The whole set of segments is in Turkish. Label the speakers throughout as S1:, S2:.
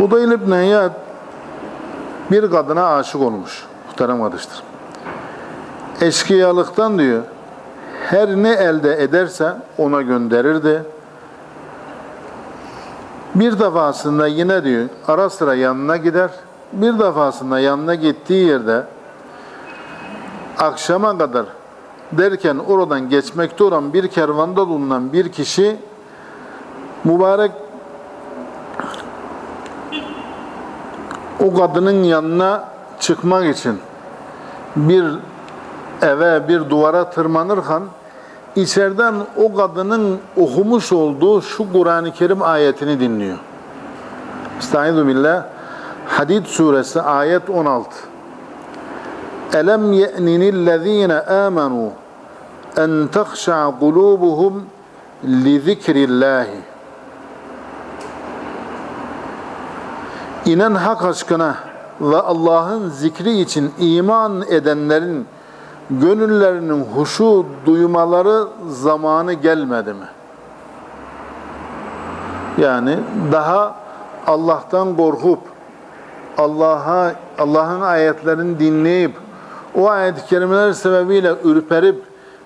S1: Fudayl İbn İyad bir kadına aşık olmuş. Muhterem kardeşler. Eşkıyalıktan diyor her ne elde ederse ona gönderirdi. Bir defasında yine diyor ara sıra yanına gider. Bir defasında yanına gittiği yerde akşama kadar derken oradan geçmekte olan bir kervanda bulunan bir kişi mübarek o kadının yanına çıkmak için bir eve bir duvara tırmanırken içeriden o kadının okumuş olduğu şu Kur'an-ı Kerim ayetini dinliyor. Estaizu billah. Hadid suresi ayet 16. Elem ye'ninillezine amenu en tehşa'a kulubuhum li zikrillahi. İnen hak aşkına ve Allah'ın zikri için iman edenlerin gönüllerinin huşu duymaları zamanı gelmedi mi? Yani daha Allah'tan korkup Allah'a Allah'ın ayetlerini dinleyip o ayet-i kerimeler sebebiyle ürperip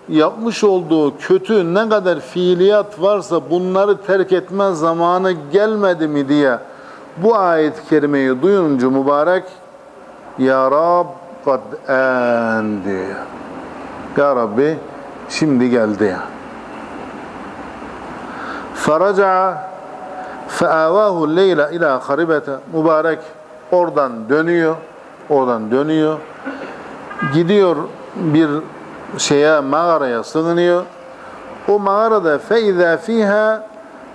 S1: yapmış olduğu kötü ne kadar fiiliyat varsa bunları terk etme zamanı gelmedi mi diye bu ayet-i kerimeyi duyunca mübarek Ya Rab kad en diyor. Ya Rabbi şimdi geldi. Faraca feavahu leyla ila haribete mübarek oradan dönüyor oradan dönüyor gidiyor bir şeye mağaraya sığınıyor o mağarada feiza fiha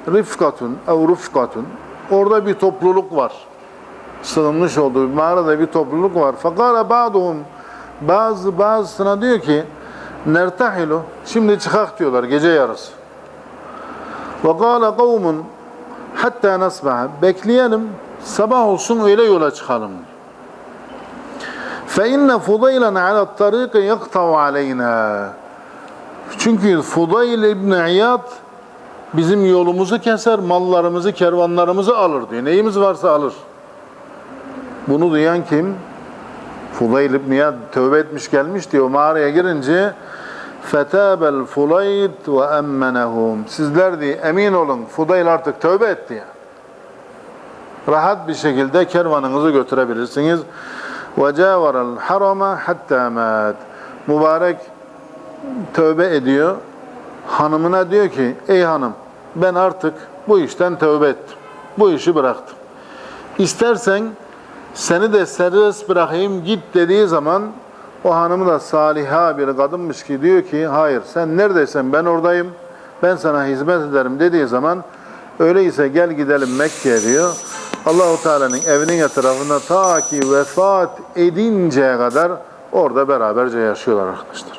S1: rifkatun ev rufkatun orada bir topluluk var sığınmış olduğu bir mağarada bir topluluk var fakala ba'duhum bazı bazısına diyor ki nertahilu şimdi çıkak diyorlar gece yarısı ve kâle kavmun hatta nasbaha bekleyelim sabah olsun öyle yola çıkalım. Fe inne Fudaylan ala tariqi yaqta'u aleyna. Çünkü Fudayl İbn İyad bizim yolumuzu keser, mallarımızı, kervanlarımızı alır diyor. Neyimiz varsa alır. Bunu duyan kim? Fudayl İbn İyad tövbe etmiş gelmiş diyor. Mağaraya girince fetabel fulayt ve emmenehum. Sizler diye emin olun Fudayl artık tövbe etti ya. Rahat bir şekilde kervanınızı götürebilirsiniz. Ve cavarel harama hatta mat. Mübarek tövbe ediyor. Hanımına diyor ki ey hanım ben artık bu işten tövbe ettim. Bu işi bıraktım. İstersen seni de serbest bırakayım git dediği zaman o hanımı da saliha bir kadınmış ki diyor ki hayır sen neredeysen ben oradayım ben sana hizmet ederim dediği zaman öyleyse gel gidelim Mekke'ye diyor. Allahu Teala'nın evinin etrafında ta ki vefat edinceye kadar orada beraberce yaşıyorlar arkadaşlar.